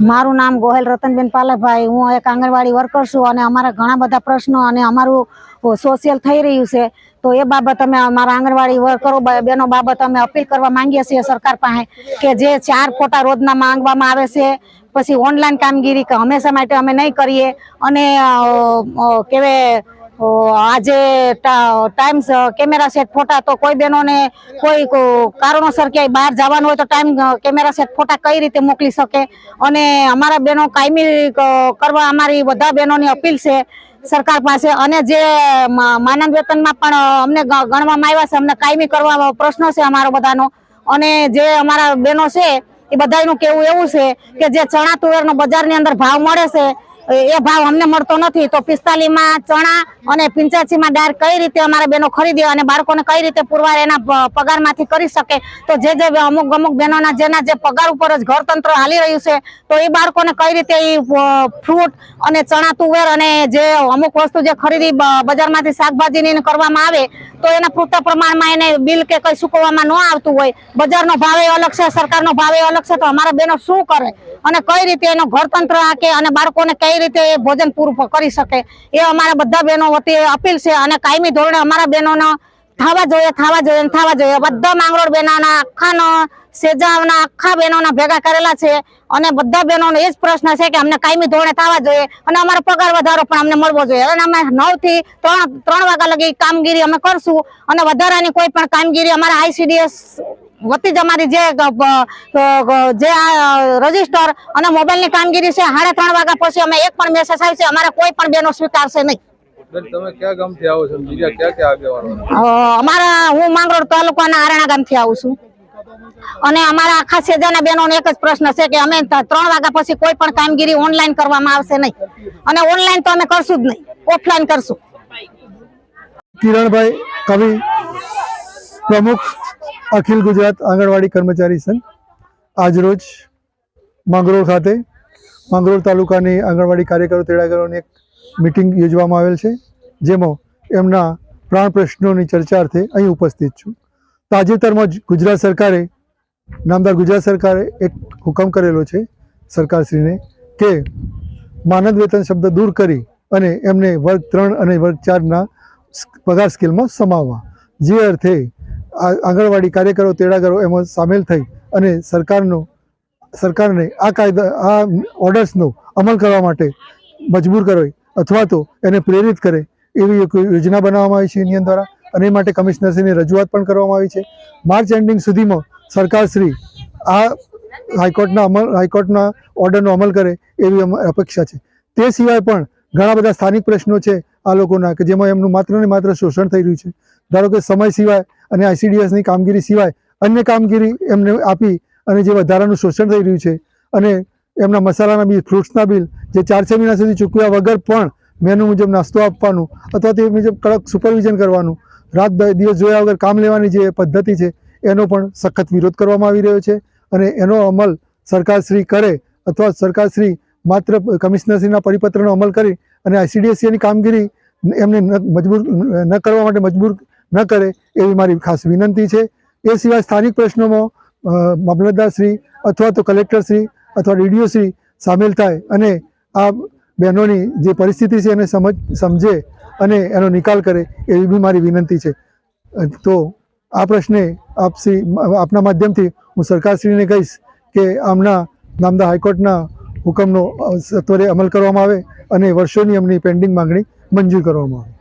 મારું નામ ગોહેલ રતનબેન પાલાભાઈ. હું એક આંગણવાડી વર્કર છું અને અમારા ઘણા બધા પ્રશ્નો અને અમારું સોશિયલ થઈ રહ્યું છે. તો એ બાબત અમે અમારા આંગણવાડી વર્કરો બેનો બાબત અમે અપીલ કરવા માંગીએ છીએ સરકાર પાસે કે જે ચાર ફોટા રોજના માંગવામાં આવે છે પછી ઓનલાઈન કામગીરી હંમેશા માટે અમે નહીં કરીએ અને અ, અ, કેવે અ, આજે ટાઈમ કેમેરા સેટ ફોટા, તો કોઈ બહેનોને કોઈ કારણોસર ક્યાંય બહાર જવાનું હોય તો ટાઈમ કેમેરા સેટ ફોટા કઈ રીતે મોકલી શકે? અને અમારા બહેનો કાયમી કરવા અમારી બધા બહેનોની અપીલ છે સરકાર પાસે. અને જે મા- માનદ વેતનમાં પણ અમને ગણવામાં આવ્યા છે, અમને કાયમી કરવા પ્રશ્નો છે અમારો બધાનો. અને જે અમારા બહેનો છે, એ બધાનું કેવું એવું છે કે જે ચણા તુવેરનો બજારની અંદર ભાવ મળે છે એ ભાવ અમને મળતો નથી. તો પિસ્તાલીસમાં ચણા અને પિંચાસી માં દાળ કઈ રીતે અમારા બહેનો ખરીદે અને બાળકોને કઈ રીતે પુરવાર એના પગારમાંથી કરી શકે? તો જે જે અમુક અમુક બહેનોના જેના જે પગાર ઉપર જ ઘરતંત્ર હાલી રહ્યું છે, તો એ બાળકોને કઈ રીતે એ ફ્રૂટ અને ચણા તુવેર અને જે અમુક વસ્તુ જે ખરીદી બજારમાંથી શાકભાજીની કરવામાં આવે, તો એના પૂરતા પ્રમાણમાં એને બિલ કે કઈ ચૂકવવામાં ન આવતું હોય. બજારનો ભાવે અલગ છે, સરકારનો ભાવે અલગ છે, તો અમારા બહેનો શું કરે? અને કઈ રીતે એનો ઘરતંત્ર આકે અને બાળકોને કઈ રીતે એ ભોજન પૂરું કરી શકે. એ અમારા બધા બહેનો વતી અપીલ છે અને કાયમી ધોરણે અમારા બહેનોનો થવા જોઈએ થવા જોઈએ થવા જોઈએ. બધા માંગરોળ બહેનોના, આખાનો સેજાવના, આખા બહેનોના ભેગા કરેલા છે અને બધા બહેનોનો એ જ પ્રશ્ન છે કે અમને કાયમી ધોરણે થવા જોઈએ અને અમારો પગાર વધારો પણ અમને મળવો જોઈએ. અને અમે નવથી ત્રણ ત્રણ વાગ્યા લગી કામગીરી અમે કરશું અને વધારાની કોઈ પણ કામગીરી અમારા આઈસીડીએસ વતી જ અમારી જે જે રજિસ્ટર અને મોબાઈલની કામગીરી છે સાડા ત્રણ વાગ્યા પછી અમે એક પણ મેસેજ આવી છે અમારે કોઈ પણ બેનો સ્વીકારશે નહીં. અમારા હું માંગરોળ તાલુકાના આરણા ગામથી આવું છું. અને અમારા આખા સેજાના બહેનોનો એક જ પ્રશ્ન છે કે અમે ત્રણ વાગ્યા પછી કોઈ પણ કામગીરી ઓનલાઈન કરવામાં આવશે નહીં. અને ઓનલાઈન તો અમે કરશું જ નહીં. ઓફલાઈન કરશું. કિરણભાઈ કવિ પ્રમુખ અખિલ ગુજરાત આંગણવાડી કર્મચારી સંઘ આજરોજ માંગરોળ ખાતે માંગરોળ તાલુકાની આંગણવાડી કાર્યકરો તેડાગરોની એક મિટિંગ યોજવામાં આવેલ છે, જેમાં એમના પ્રાણ પ્રશ્નોની ચર્ચા અર્થે અહીં ઉપસ્થિત છું. તાજેતરમાં જ ગુજરાત સરકારે, નામદાર ગુજરાત સરકારે એક હુકમ કરેલો છે સરકારશ્રીને કે માનદ વેતન શબ્દ દૂર કરી અને એમને વર્ગ ત્રણ અને વર્ગ ચારના પગાર સ્કેલમાં સમાવવા. જે અર્થે આંગણવાડી કાર્યકરો, તેડાગરો એમાં સામેલ થઈ અને સરકારનો, સરકારને આ કાયદા, આ ઓર્ડર્સનો અમલ કરવા માટે મજબૂર કરે અથવા તો એને પ્રેરિત કરે એવી યોજના બનાવવામાં આવી છે યુનિયન દ્વારા અને એ માટે કમિશનરશ્રીની રજૂઆત પણ કરવામાં આવી છે. માર્ચ એન્ડિંગ સુધીમાં સરકારશ્રી આ હાઈકોર્ટના અમલ, હાઈકોર્ટના ઓર્ડરનો અમલ કરે એવી અપેક્ષા છે. તે સિવાય પણ ઘણા બધા સ્થાનિક પ્રશ્નો છે. આ લોકોના કે જેમાં એમનું માત્ર ને માત્ર શોષણ થઈ રહ્યું છે. ધારો કે સમય સિવાય અને આઈસીડીએસની કામગીરી સિવાય અન્ય કામગીરી એમને આપી અને જે વધારાનું શોષણ થઈ રહ્યું છે અને એમના મસાલાના બિલ, ફ્રૂટ્સના બિલ જે ચાર છ મહિના સુધી ચૂકવ્યા વગર પણ મેનુ મુજબ નાસ્તો આપવાનું અથવા તે મુજબ કડક સુપરવિઝન કરવાનું, રાત દિવસ જોયા વગર કામ લેવાની જે પદ્ધતિ છે, એનો પણ સખત વિરોધ કરવામાં આવી રહ્યો છે અને એનો અમલ સરકારશ્રી કરે અથવા સરકારશ્રી માત્ર કમિશનરશ્રીના પરિપત્રનો અમલ કરી અને આઈસીડીએસસીની કામગીરી એમને મજબૂર, ન કરવા માટે મજબૂર ન કરે એવી મારી ખાસ વિનંતી છે. એ સિવાય સ્થાનિક પ્રશ્નોમાં મામલતદારશ્રી અથવા તો કલેક્ટરશ્રી અથવા ડીડીઓશ્રી સામેલ થાય અને આ બહેનોની જે પરિસ્થિતિ છે એને સમજ, સમજે અને એનો નિકાલ કરે એવી બી મારી વિનંતી છે. તો આ પ્રશ્ને આપશ્રી આપના માધ્યમથી હું સરકારશ્રીને કહીશ કે આમના નામદા હાઈકોર્ટના હુકમનો સત્વરે અમલ કરવામાં આવે અને વર્ષોની એમની પેન્ડિંગ માંગણી મંજૂર કરવામાં આવે.